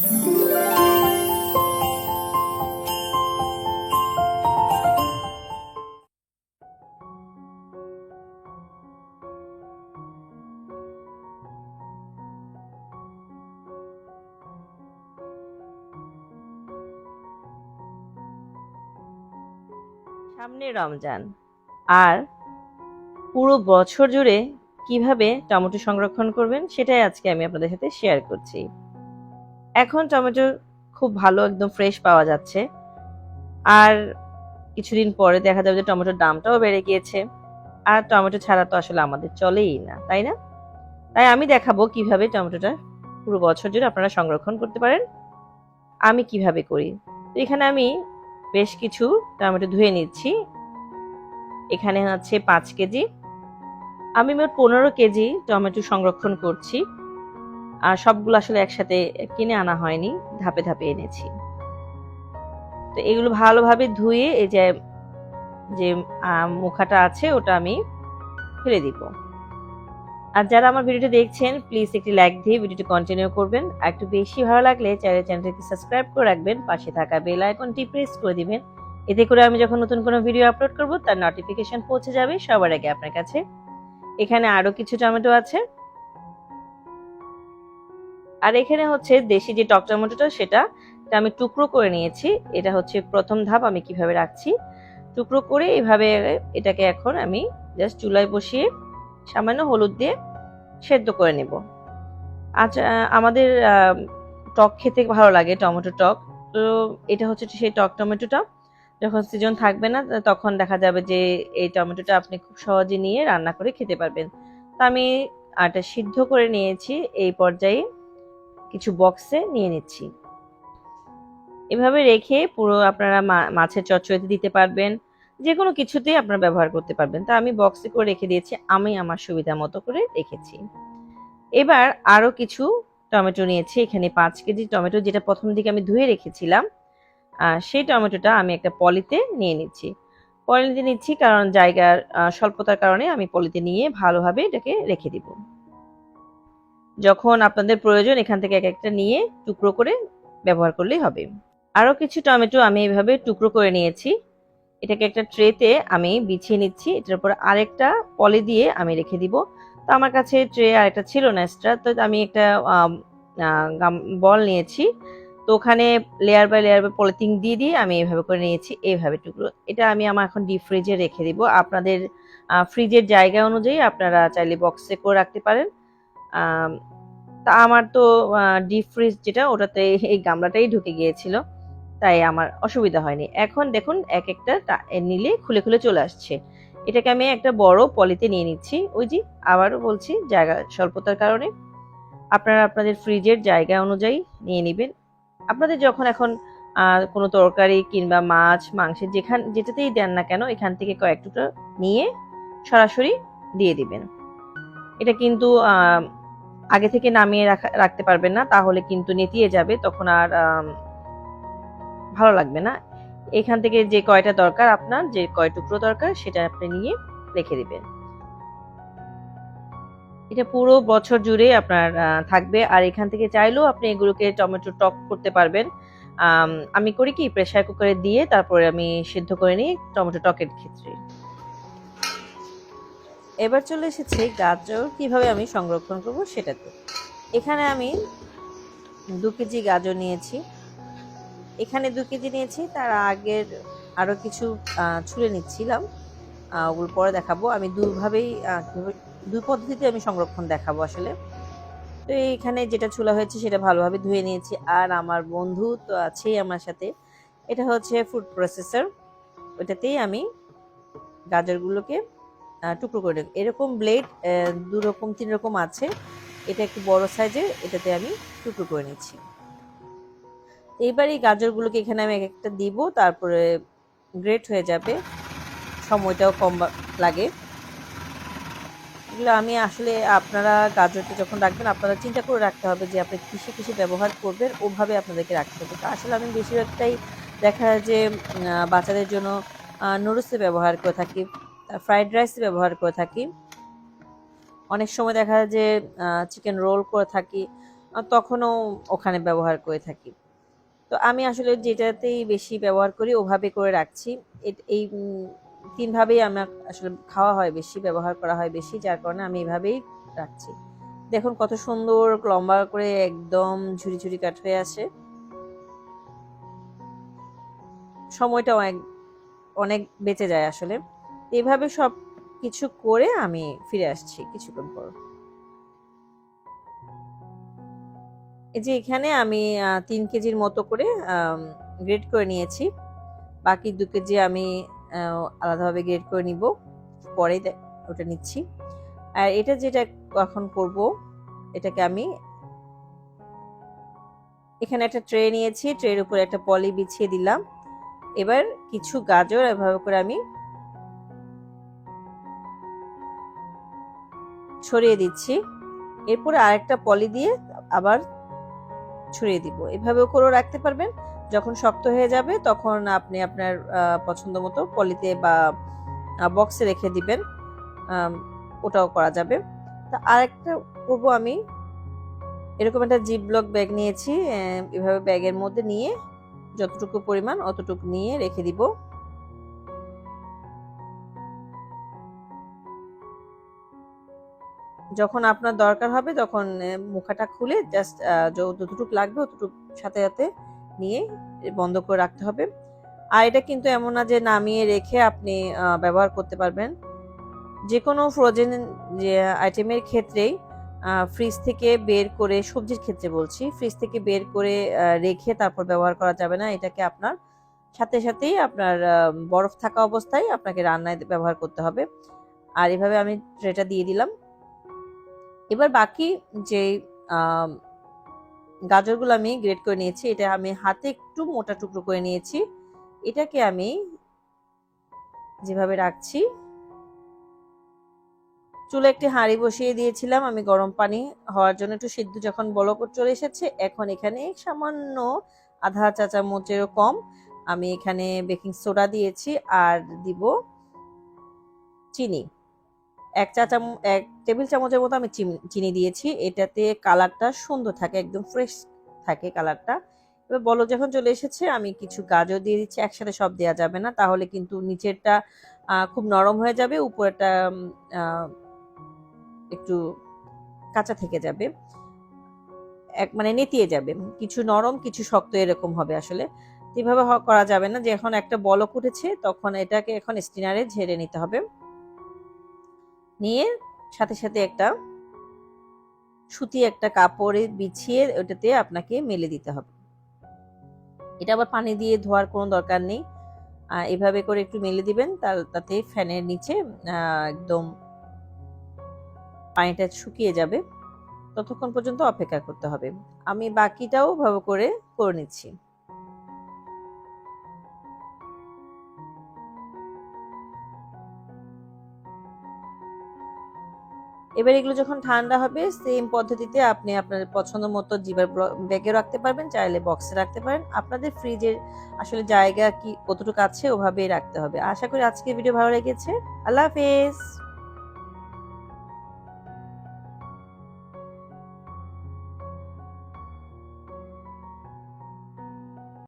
সামনে রমজান। আর পুরো বছর জুড়ে কীভাবে টমেটো সংরক্ষণ করবেন, সেটাই আজকে আমি আপনাদের সাথে শেয়ার করছি। এখন টমেটো খুব ভালো, একদম ফ্রেশ পাওয়া যাচ্ছে। আর কিছুদিন পরে দেখা যাবে যে টমেটোর দামটাও বেড়ে গিয়েছে। আর টমেটো ছাড়া তো আসলে আমাদের চলেই না, তাই না? তাই আমি দেখাবো কীভাবে টমেটোটা পুরো বছর জুড়ে আপনারা সংরক্ষণ করতে পারেন। আমি কীভাবে করি? তো এখানে আমি বেশ কিছু টমেটো ধুয়ে নিচ্ছি। এখানে আছে পাঁচ কেজি। আমি মোট পনেরো কেজি টমেটো সংরক্ষণ করছি। আর সবগুলো আসলে একসাথে কিনে আনা হয়নি, ধাপে ধাপে এনেছি। তো এগুলো ভালোভাবে ধুয়ে এই যে যে মুখাটা আছে ওটা আমি ফেলে দিব। আর যারা আমার ভিডিওটি দেখছেন প্লিজ একটি লাইক দিয়ে ভিডিওটি কন্টিনিউ করবেন। আর একটু বেশি ভালো লাগলে চ্যানেল চ্যানেলটিকে সাবস্ক্রাইব করে রাখবেন। পাশে থাকা বেল আইকনটি প্রেস করে দিবেন। এতে করে আমি যখন নতুন কোনো ভিডিও আপলোড করব, তার নোটিফিকেশন পৌঁছে যাবে সবার আগে আপনার কাছে। এখানে আরও কিছু টমেটো আছে। আর এখানে হচ্ছে দেশি যে টক টমেটোটা সেটা আমি টুকরো করে নিয়েছি। এটা হচ্ছে প্রথম ধাপ, আমি কীভাবে রাখছি। টুকরো করে এইভাবে এটাকে এখন আমি জাস্ট চুলায় বসিয়ে সামান্য হলুদ দিয়ে সেদ্ধ করে নেব। আচ্ছা আমাদের টক খেতে ভালো লাগে, টমেটো টক। তো এটা হচ্ছে সেই টক টমেটোটা। যখন সিজন থাকবে না তখন দেখা যাবে যে এই টমেটোটা আপনি খুব সহজে নিয়ে রান্না করে খেতে পারবেন। তো আমি আটা সিদ্ধ করে নিয়েছি, এই পর্যায়ে কিছু বক্সে নিয়ে নিচ্ছি। এভাবে রেখে পুরো আপনারা মাছের চচ্চড়িতে দিতে পারবেন। যে কোনো কিছুতেই আপনারা ব্যবহার করতে পারবেন। তা আমি বক্সে করে রেখে দিয়েছি, আমি আমার সুবিধা মতো করে রেখেছি। এবার আরও কিছু টমেটো নিয়েছি, এখানে পাঁচ কেজি টমেটো যেটা প্রথম দিকে আমি ধুয়ে রেখেছিলাম সেই টমেটোটা আমি একটা পলিতে নিয়ে নিচ্ছি। পলিতে নিচ্ছি কারণ জায়গার স্বল্পতার কারণে আমি পলিতে নিয়ে ভালোভাবে এটাকে রেখে দিব। যখন আপনাদের প্রয়োজন, এখান থেকে এক একটা নিয়ে টুকরো করে ব্যবহার করলেই হবে। আরও কিছু টমেটো আমি এইভাবে টুকরো করে নিয়েছি। এটাকে একটা ট্রেতে আমি বিছিয়ে নিচ্ছি। এটার উপর আরেকটা পলি দিয়ে আমি রেখে দিব। তো আমার কাছে ট্রে আরেকটা ছিল না এক্সট্রা। তো আমি একটা বল নিয়েছি। তো ওখানে layer by layer by polythene দিয়ে দিয়ে আমি এইভাবে করে নিয়েছি। এইভাবে টুকরো। এটা আমি আমার এখন ডিপ ফ্রিজে রেখে দিব। আপনাদের ফ্রিজের জায়গা অনুযায়ী আপনারা চাইলে বক্সে করে রাখতে পারেন। তা আমার তো ডিপ ফ্রিজ যেটা, ওটাতে এই গামলাটাই ঢুকে গিয়েছিল। তাই আমার অসুবিধা হয়নি। এখন দেখুন, এক একটা নিলে খুলে খুলে চলে আসছে। এটাকে আমি একটা বড় পলিতে নিয়ে নিচ্ছি। ওই যে, আবারও বলছি, জায়গা স্বল্পতার কারণে। আপনারা আপনাদের ফ্রিজের জায়গা অনুযায়ী নিয়ে নেবেন। আপনাদের যখন এখন কোনো তরকারি কিংবা মাছ, মাংসের যেখান, যেটাতেই দেন না কেন, এখান থেকে কয়েক টুকরো নিয়ে সরাসরি দিয়ে দিবেন। এটা কিন্তু আগে থেকে নামিয়ে রাখা, রাখতে পারবেন না, তাহলে কিন্তু নেতিয়ে যাবে, তখন আর ভালো লাগবে না। এখান থেকে যে কয়টা দরকার আপনার, যে কয় টুকরো দরকার, সেটা আপনি নিয়ে রেখে দিবেন। এটা পুরো বছর জুড়ে আপনার থাকবে, আর এখান থেকে চাইলেও আপনি এগুলোকে টমেটো টক করতে পারবেন। আমি করি কি, প্রেসার কুকারে দিয়ে তারপরে আমি সিদ্ধ করে নিই টমেটো টকের ক্ষেত্রে। এবার চলে এসেছে গাজর কীভাবে আমি সংরক্ষণ করব সেটাতে। এখানে আমি দু কেজি গাজর নিয়েছি। এখানে দু কেজি নিয়েছি, তার আগের আরও কিছু ছুলে নিচ্ছিলাম। ওগুলো পরে দেখাবো। আমি দুভাবেই দুই পদ্ধতিতে আমি সংরক্ষণ দেখাবো আসলে। তো এইখানে যেটা ছোলা হয়েছে সেটা ভালোভাবে ধুয়ে নিয়েছি। আর আমার বন্ধু তো আছেই আমার সাথে। এটা হচ্ছে ফুড প্রসেসর ওটাতেই আমি গাজরগুলোকে টুকরো করে এরকম ব্লেড দু রকম, তিন রকম আছে। এটা একটু বড় সাইজের এটাতে আমি টুকরো করে নিচ্ছি। এইবার এই গাজরগুলোকে এখানে আমি এক একটা দিব, তারপরে গ্রেট হয়ে যাবে। সময়টাও কম লাগে। এগুলো আমি আসলে আপনারা গাজরটা যখন রাখবেন, আপনারা চিন্তা করে রাখতে হবে যে আপনি কিসে কিসে ব্যবহার করবেন, ওভাবে আপনাদেরকে রাখতে হবে। আসলে আমি বেশিরভাগটাই দেখা যায় যে বাচ্চাদের জন্য নুডলসে ব্যবহার করে থাকি। ফ্রাইড রাইস ব্যবহার করে থাকি। অনেক সময় দেখা যায় যে চিকেন রোল করে থাকি তখনও ওখানে ব্যবহার করে থাকি। তো আমি আসলে যেটাতেই বেশি ব্যবহার করি, ওভাবে করে রাখছি। এই তিনভাবেই আমার আসলে খাওয়া হয়, বেশি ব্যবহার করা হয়, বেশি, যার কারণে আমি এইভাবেই রাখছি। দেখুন কত সুন্দর লম্বা করে একদম ঝুরি ঝুরি কাট হয়ে আসে। সময়টা অনেক অনেক বেঁচে যায় আসলে। এভাবে সব কিছু করে আমি ফিরে আসছি কিছুক্ষণ পর। এই যে এখানে আমি তিন কেজির মতো করে গ্রেড করে নিয়েছি। বাকি দু কেজি আমি আলাদাভাবে গ্রেড করে নিব। পরে ওটা নিচ্ছি। আর এটা যেটা এখন করব, এটাকে আমি এখানে একটা ট্রে নিয়েছি। ট্রের উপরে একটা পলি বিছিয়ে দিলাম। এবার কিছু গাজর এভাবে করে আমি ছড়িয়ে দিচ্ছি। এরপরে আরেকটা পলি দিয়ে আবার ছড়িয়ে দিব। এভাবেও করেও রাখতে পারবেন। যখন শক্ত হয়ে যাবে তখন আপনি আপনার পছন্দ মতো পলিতে বা বক্সে রেখে দিবেন। ওটাও করা যাবে। তা আরেকটা করব আমি। এরকম একটা জিপ ব্লক ব্যাগ নিয়েছি এভাবে ব্যাগের মধ্যে নিয়ে যতটুকু পরিমাণ অতটুকু নিয়ে রেখে দিব। যখন আপনার দরকার হবে তখন মুখাটা খুলে জাস্ট যতটুকু লাগবে অতটুকু সাথে সাথে নিয়ে বন্ধ করে রাখতে হবে। আর এটা কিন্তু এমন না যে নামিয়ে রেখে আপনি ব্যবহার করতে পারবেন। যে কোনো ফ্রোজেন যে আইটেমের ক্ষেত্রেই ফ্রিজ থেকে বের করে, সবজির ক্ষেত্রে বলছি ফ্রিজ থেকে বের করে রেখে তারপর ব্যবহার করা যাবে না। এটাকে আপনার সাথে, সাথেই আপনার বরফ থাকা অবস্থায় আপনাকে রান্নায় ব্যবহার করতে হবে। আর এভাবে আমি ট্রেটা দিয়ে দিলাম। এবার বাকি যে গাজরগুলো আমি গ্রেট করে নিয়েছি, এটা আমি হাতে একটু মোটা টুকরো করে নিয়েছি। এটাকে আমি যেভাবে রাখছি, চুলে একটি হাঁড়ি বসিয়ে দিয়েছিলাম আমি গরম পানি হওয়ার জন্য। একটু সিদ্ধ যখন বলক চলে এসেছে, এখন এখানে সামান্য আধা চা চামচেরও কম আমি এখানে বেকিং সোডা দিয়েছি আর দিব চিনি। এক চা চামচ এক টেবিল চামচের মতো আমি চিনি- দিয়েছি। এটাতে কালারটা সুন্দর থাকে, একদম ফ্রেশ থাকে কালারটা। এবার বলো যখন চলে এসেছে, আমি কিছু গাজর দিয়ে দিচ্ছি, একসাথে সব দেওয়া যাবে না। তাহলে কিন্তু নিচেরটা খুব নরম হয়ে যাবে উপরেটা একটু কাঁচা থেকে যাবে, এক মানে নেতিয়ে যাবে। কিছু নরম, কিছু শক্ত এরকম হবে আসলে। এভাবে করা যাবে না। যে এখন একটা বলক উঠেছে, তখন এটাকে এখন স্টিনারে ঝেড়ে নিতে হবে। নিয়ে সাথে সাথে একটা সুতি একটা কাপড়ে বিছিয়ে ওটাতে আপনাকে মেলে দিতে হবে। এটা আবার পানি দিয়ে ধোয়ার কোনো দরকার নেই। এভাবে করে একটু মেলে দিবেন, তার, তাতে ফ্যানের নিচে একদম পানিটা শুকিয়ে যাবে। ততক্ষণ পর্যন্ত অপেক্ষা করতে হবে। আমি বাকিটাও ভাবে করে করে নিচ্ছি। এবার এগুলো যখন ঠান্ডা হবে সেম পদ্ধতিতে আপনি আপনার পছন্দ মতো জিবার ব্যাগে রাখতে পারবেন, চাইলে বক্সে রাখতে পারেন। আপনাদের ফ্রিজের আসলে জায়গা কি, কতটুকু আছে, ওভাবেই রাখতে হবে। আশা করি আজকের ভিডিও ভালো লেগেছে। আল্লাহ হাফেজ!